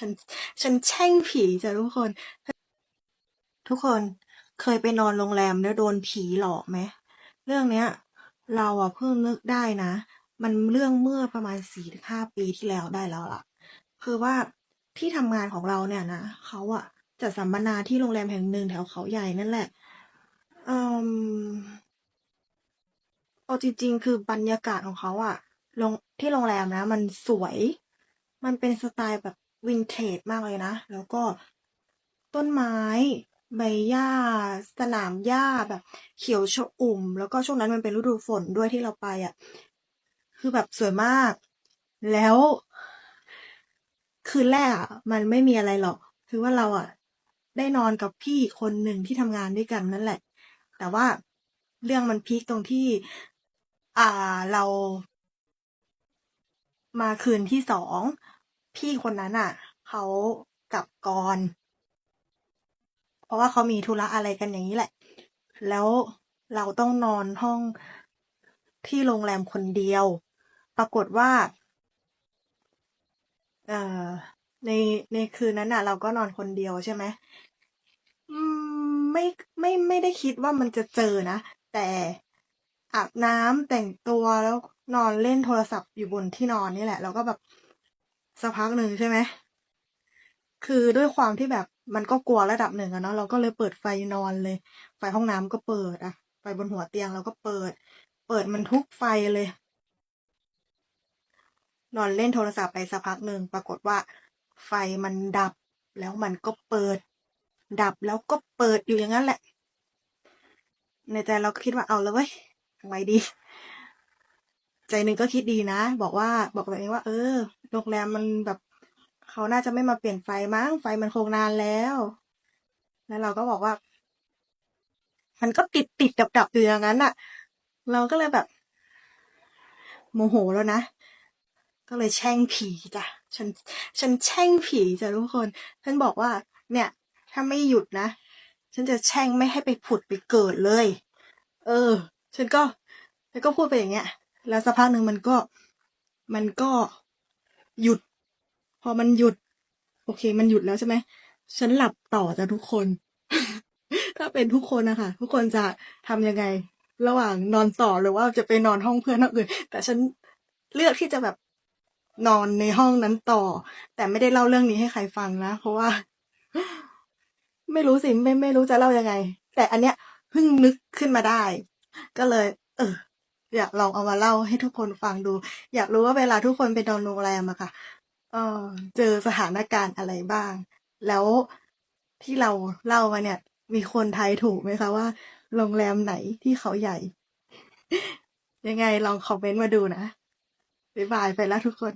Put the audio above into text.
ฉัน ฉันแช่งผีจ้ะทุกคน ทุกคนเคยไปนอนโรงแรมแล้วโดนผีหลอกไหม เรื่องเนี้ย เราอะเพิ่งนึกได้นะ มันเรื่องเมื่อประมาณสี่ถึงห้าปีที่แล้วได้แล้วล่ะ คือว่าที่ทำงานของเราเนี่ยนะเขาอะจัดสัมมนาที่โรงแรมแห่งหนึ่งแถวเขาใหญ่นั่นแหละอืมเอาจริง ๆ คือบรรยากาศของเขาอะโรงที่โรงแรมนะ มันสวย มันเป็นสไตล์แบบ วินเทจมากเลยนะ แล้วก็ต้นไม้ใบหญ้า สนามหญ้าแบบ เขียวชอุ่ม แล้วก็ช่วงนั้นมันเป็นฤดูฝนด้วยที่เราไปอะคือแบบสวยมาก แล้ว คืนแรกอะมันไม่มีอะไรหรอก คือว่าเราอะได้นอนกับพี่คนหนึ่งที่ทำงานด้วยกันนั่นแหละ แต่ว่าเรื่องมันพีคตรงที่ อ่าเรา มาคืนที่สอง พี่คนนั้นน่ะเขากลับก่อน เพราะว่าเขามีธุระอะไรกันอย่างนี้แหละ แล้วเราต้องนอนห้องที่โรงแรมคนเดียว ปรากฏว่าเอ่อในในคืนนั้นน่ะ เราก็นอนคนเดียวใช่ไหมไม่ไม่ไม่ได้คิดว่ามันจะเจอนะ แต่อาบน้ำแต่งตัวแล้วนอนเล่นโทรศัพท์อยู่บนที่นอนนี่แหละแล้วก็แบบ สักพักหนึ่งใช่ไหม คือด้วยความที่แบบมันก็กลัวระดับหนึ่งอะเนาะเราก็เลยเปิดไฟนอนเลย ไฟห้องน้ำก็เปิดอะไฟบนหัวเตียงเราก็เปิด เปิดมันทุกไฟเลย นอนเล่นโทรศัพท์ไปสักพักหนึ่งปรากฏว่า ไฟมันดับแล้วมันก็เปิด ดับแล้วก็เปิดอยู่อย่างนั้นแหละ ในใจเราก็คิดว่าเอาแล้วเว้ยทำไงดี ใจหนึ่งก็คิดดีนะ บอกว่าบอกตัวเองว่า เออโรงแรมมันแบบเขาน่าจะไม่มาเปลี่ยนไฟมั้งไฟมันคงนานแล้ว แล้วเราก็บอกว่า มันก็ติดติดดับดับอยู่อย่างนั้นน่ะเราก็เลยแบบ โมโหแล้วนะ ก็เลยแช่งผีจ้ะฉันฉันแช่งผีจ้ะทุกคนฉันบอกว่า เนี่ย ถ้าไม่หยุดนะฉันจะแช่งไม่ให้ไปผุดไปเกิดเลย เออ ฉันก็ฉันก็พูดไปอย่างเงี้ย แล้วสักพักหนึ่งมันก็ มันก็หยุด พอมันหยุด โอเค มันหยุดแล้วใช่ไหมฉันหลับต่อจ้ะทุกคน ถ้าเป็นทุกคนนะคะทุกคนจะทำยังไง ระหว่างนอนต่อหรือว่าจะไปนอนห้องเพื่อนห้องอื่น แต่ฉันเลือกที่จะแบบนอนในห้องนั้นต่อ แต่ไม่ได้เล่าเรื่องนี้ให้ใครฟังนะเพราะว่า ไม่รู้สิไม่ไม่รู้จะเล่ายังไง แต่อันเนี้ยเพิ่งนึกขึ้นมาได้ ก็เลย เออ อยากลองเอามาเล่าให้ทุกคนฟังดู อยากรู้ว่าเวลาทุกคนไปนอนโรงแรมอะค่ะเออเจอสถานการณ์อะไรบ้าง แล้วที่เราเล่ามาเนี่ย มีคนทายถูกไหมคะว่า โรงแรมไหนที่เขาใหญ่ ยังไงลองคอมเมนต์มาดูนะบ๊ายบายไปแล้วทุกคน